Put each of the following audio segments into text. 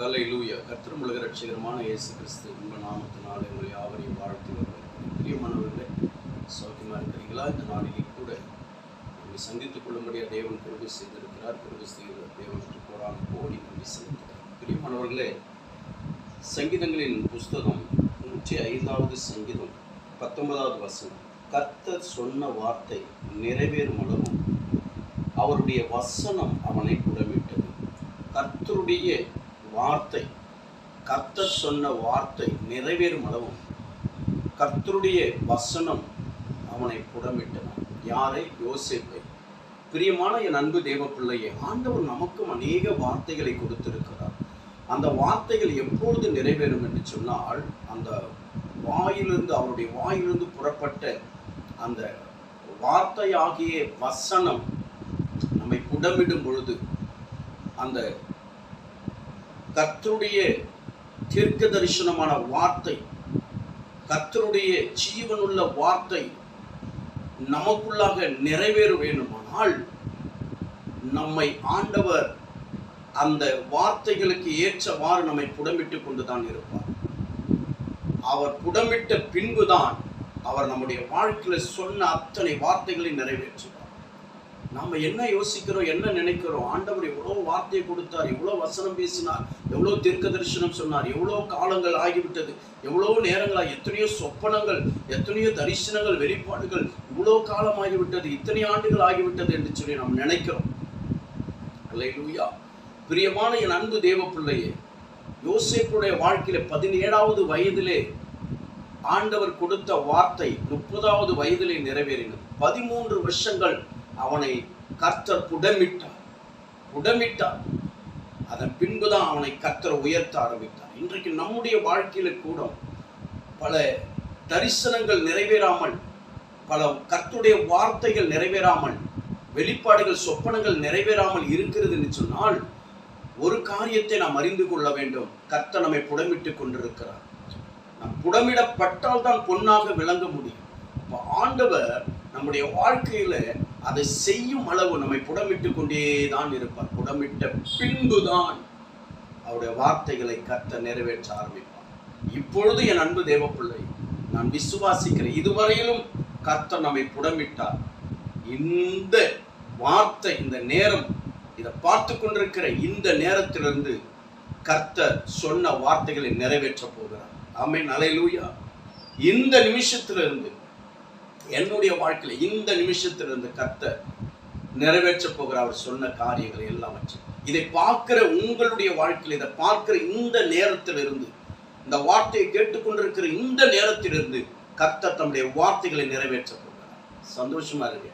ஹலை லூயா கர்த்தரும் உலக ரட்சகரமான இயேசு கிறிஸ்து உங்கள் நாமத்தினால் உங்கள் யாவரையும் வாழ்த்து பெரிய பிரியமானவர்களே சௌக்கியமாக இருக்கிறீங்களா இந்த நாளிலே கூட நம்மை சந்தித்துக் கொள்ளும்படியா தேவன் குருகு செய்திருக்கிறார். குருகு செய்த தேவனுக்கு போரான கோடி நம்பி செலுத்துகிறார் பிரியமானவர்களே சங்கீதங்களின் புஸ்தகம் நூற்றி ஐந்தாவது சங்கீதம் பத்தொன்பதாவது வசனம். கர்த்தர் சொன்ன வார்த்தை நிறைவேறும் அளவும் அவருடைய வசனம் அவனை புடமிட்டது கர்த்தருடைய வார்த்தை. கர்த்தர் சொன்ன வார்த்தை நிறைவேறும் அளவும். கர்த்தருடைய வசனம் அவனை புடமிட்டான். யாரை? யோசிப்பை. பிரியமான என் அன்பு தேவ பிள்ளையே ஆண்டவர் நமக்கும் அநேக வார்த்தைகளை கொடுத்திருக்கிறார். அந்த வார்த்தைகள் எப்பொழுது நிறைவேறும் என்று சொன்னால் அந்த வாயிலிருந்து அவருடைய வாயிலிருந்து புறப்பட்ட அந்த வார்த்தையாகிய வசனம் நம்மை புடமிடும் பொழுது அந்த கர்த்தருடைய தீர்க்க தரிசனமான வார்த்தை கர்த்தருடைய ஜீவனுள்ள வார்த்தை நமக்குள்ளாக நிறைவேற வேண்டுமானால் நம்மை ஆண்டவர் அந்த வார்த்தைகளுக்கு ஏற்றவாறு நம்மை புடமிட்டு கொண்டுதான் இருப்பார். அவர் புடமிட்ட பின்புதான் அவர் நம்முடைய வாழ்க்கையில சொன்ன அத்தனை வார்த்தைகளை நிறைவேற்றுவார். நாம் என்ன யோசிக்கிறோம் என்ன நினைக்கிறோம்? ஆண்டவர் எவ்வளோ வார்த்தையை கொடுத்தார் எவ்வளோ வசனம் பேசினார் எவ்வளோ தீர்க்க தரிசனம் சொன்னார் எவ்வளோ காலங்கள் ஆகிவிட்டது எவ்வளோ நேரங்களா எத்தனையோ சொப்பனங்கள் எத்தனையோ தரிசனங்கள் வெளிப்பாடுகள் இவ்வளோ காலம் ஆகிவிட்டது இத்தனை ஆண்டுகள் ஆகிவிட்டது என்று சொல்லி நாம் நினைக்கிறோம். அல்லேலூயா. பிரியமான என் அன்பு தேவ பிள்ளையே யோசிப்புடைய வாழ்க்கையில பதினேழாவது வயதிலே ஆண்டவர் கொடுத்த வார்த்தை முப்பதாவது வயதிலே நிறைவேறினது. பதிமூன்று வருஷங்கள் அவனை கர்த்தர் புடமிட்டார். புடமிட்டார். அதன் பின்புதான் அவனை கர்த்தர் உயர்த்த ஆரம்பித்தார். இன்றைக்கு நம்முடைய வாழ்க்கையில கூட பல தரிசனங்கள் நிறைவேறாமல் பல கர்த்துடைய வார்த்தைகள் நிறைவேறாமல் வெளிப்பாடுகள் சொப்பனங்கள் நிறைவேறாமல் இருக்கிறது என்று சொன்னால் ஒரு காரியத்தை நாம் அறிந்து கொள்ள வேண்டும். கர்த்தர் நம்மை புடமிட்டுக் கொண்டிருக்கிறார். நாம் புடமிடப்பட்டால் தான் பொன்னாக விளங்க முடியும். இப்போ ஆண்டவர் நம்முடைய வாழ்க்கையில அதை செய்யும் அளவு நம்மை புடமிட்டு கொண்டே தான் இருப்பார். புடமிட்ட பின்புதான் அவருடைய வார்த்தைகளை கத்த நிறைவேற்ற ஆரம்பிப்பார். இப்பொழுது என் அன்பு தேவப்பிள்ளை நான் விசுவாசிக்கிறேன். இதுவரையிலும் கர்த்தர் நம்மை புடமிட்டார். இந்த வார்த்தை இந்த நேரம் இதை பார்த்து கொண்டிருக்கிற இந்த நேரத்திலிருந்து கர்த்தர் சொன்ன வார்த்தைகளை நிறைவேற்ற போகிறார். ஆமே நலையிலூயா இந்த நிமிஷத்திலிருந்து என்னுடைய வாழ்க்கையில் இந்த நிமிஷத்திலிருந்து கத்த நிறைவேற்ற போகிற அவர் சொன்ன காரியங்களை எல்லாம் வச்சு. இதை பார்க்கிற உங்களுடைய வாழ்க்கையில் இதை பார்க்கிற இந்த நேரத்திலிருந்து இந்த வார்த்தையை கேட்டுக்கொண்டிருக்கிற இந்த நேரத்திலிருந்து கத்த தம்முடைய வார்த்தைகளை நிறைவேற்ற போகிறார். சந்தோஷமா இருக்கு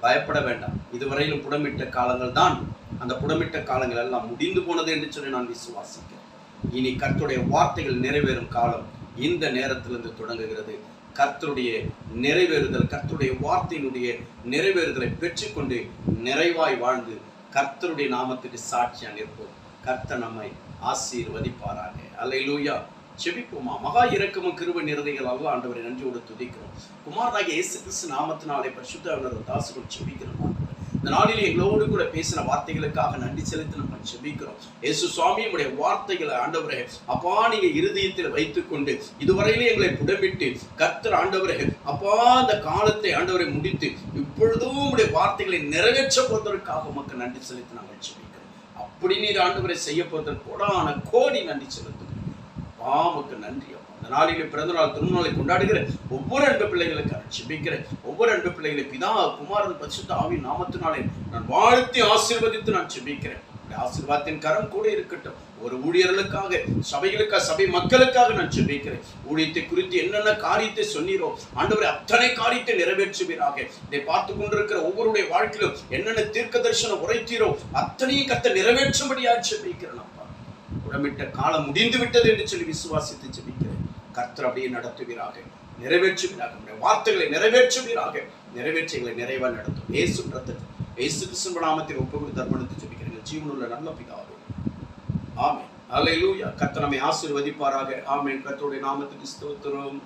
பயப்பட வேண்டாம். இதுவரையிலும் புடமிட்ட காலங்கள் தான். அந்த புடமிட்ட காலங்கள் எல்லாம் முடிந்து போனது என்று சொல்லி நான் விசுவாசிக்கிறேன். இனி கத்துடைய வார்த்தைகள் நிறைவேறும் காலம் இந்த நேரத்திலிருந்து தொடங்குகிறது. கர்த்தருடைய நிறைவேறுதல் கர்த்தருடைய வார்த்தையினுடைய நிறைவேறுதலை பெற்றுக்கொண்டு நிறைவாய் வாழ்ந்து கர்த்தருடைய நாமத்துக்கு சாட்சியாக நிற்போம். கர்த்தர் நம்மை ஆசீர்வதிப்பாராக. அல்லேலூயா. செபிப்போமா? மகா இரக்கமும் கிருப நிறதைகள் அல்ல ஆண்டவரை நன்றியோடு துதிக்கிறோம். குமாரனாகிய இயேசு கிறிஸ்து நாமத்தினாலே பரிசுத்த தாசுகள் செபிக்கிறோம். ஆண்டவர் இந்த நாளில் எங்களோடு கூட பேசின வார்த்தைகளுக்காக நன்றி செலுத்தி நம்ம செபிக்கிறோம் இயேசு சுவாமி உடைய வார்த்தைகளை ஆண்டவரே அப்பா நீங்க இருதயத்தில் வைத்துக்கொண்டு இதுவரையிலே எங்களை புடமிட்டு கர்த்தர் ஆண்டவரே அப்பா அந்த காலத்தை ஆண்டவரை முடித்து இப்பொழுதும் உடைய வார்த்தைகளை நிறைவேற்ற போவதற்காக உமக்கு நன்றி செலுத்தி நாங்கள் செபிக்கிறோம் அப்படி நீர் ஆண்டவரை செய்ய போவதற்கு கோடான கோடி நன்றி செலுத்தும் பாமுக்கு நன்றி அந்த நாளிலே பிறந்த நாள் திருநாளை கொண்டாடுகிற ஒவ்வொரு அன்பு பிள்ளைகளுக்கு செபிக்கிறேன் ஒவ்வொரு அன்பு பிள்ளைகளை பிதா குமாரன் பரிசுத்த ஆவி நாமத்தினாலே நான் வாழ்த்தி ஆசீர்வதித்து நான் செபிக்கிறேன் ஆசீர்வாதத்தின் கரம் கூட இருக்கட்டும். ஒரு ஊழியர்களுக்காக சபைகளுக்காக சபை மக்களுக்காக நான் செபிக்கிறேன் ஊழியத்தை குறித்து என்னென்ன காரியத்தை சொன்னீரோ ஆண்டவரை அத்தனை காரியத்தை நிறைவேற்றுவீராக. இதை பார்த்து கொண்டிருக்கிற ஒவ்வொருடைய வாழ்க்கையிலும் என்னென்ன தீர்க்க தரிசனம் உரைத்தீரோ அத்தனையும் கத்த நிறைவேற்றும்படியாக செபிக்கிறேன் அப்பா. உடமிட்ட காலம் முடிந்து விட்டது என்று சொல்லி விசுவாசித்து ஜெபிக்கிறேன். கர்த்தர் அப்படியே நடத்துவீராக. நிறைவேற்றுவீராக. நம்முடைய வார்த்தைகளை நிறைவேற்றுவீராக. நிறைவேற்றிகளை நிறைவா நடத்தும். ஏசு ரத்தத்தில் ஏசு கிருஷ்ண நாமத்தில் ஒப்பு கொடுத்து அர்ப்பணித்து ஜீவனுள்ள நல்ல பிதாவே. ஆமே அலையிலூயா கர்த்தர் நம்மை ஆசீர்வதிப்பாராக. ஆமென். கர்த்தருடைய நாமத்துக்கு ஸ்தோத்திரம்.